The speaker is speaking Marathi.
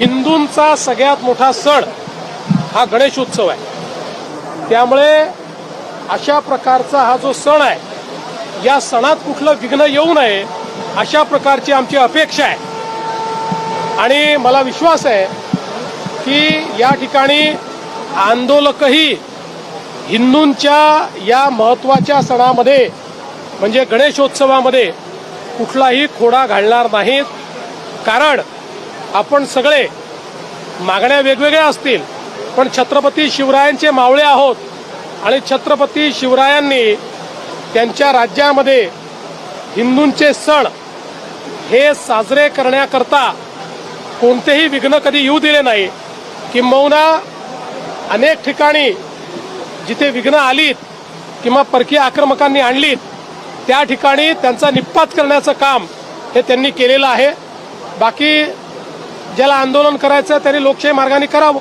हिंदूंचा सगळ्यात मोठा सण हा गणेशोत्सव आहे. त्यामुळे अशा प्रकारचा हा जो सण आहे या सणात कुठलं विघ्न येऊ नये अशा प्रकारची आमची अपेक्षा आहे. आणि मला विश्वास आहे की या ठिकाणी आंदोलकही हिंदूंच्या या महत्त्वाच्या सणामध्ये म्हणजे गणेशोत्सवामध्ये कुठलाही खोडा घालणार नाहीत. कारण आपण सगळे मागण्या वेगवेगळ्या असतील पण छत्रपती शिवरायांचे मावळे आहोत आणि छत्रपती शिवरायांनी त्यांच्या राज्यामध्ये हिंदूंचे सण हे साजरे करण्याकरता कोणतेही विघ्न कधी येऊ दिले नाही. किंबहुना अनेक ठिकाणी जिथे विघ्न आलीत किंवा परकीय आक्रमकांनी आणलीत त्या ठिकाणी त्यांचा निपात करण्याचं काम हे त्यांनी केलेलं आहे. बाकी ज्याला आंदोलन करायचं त्यांनी लोकशाही मार्गाने करावं.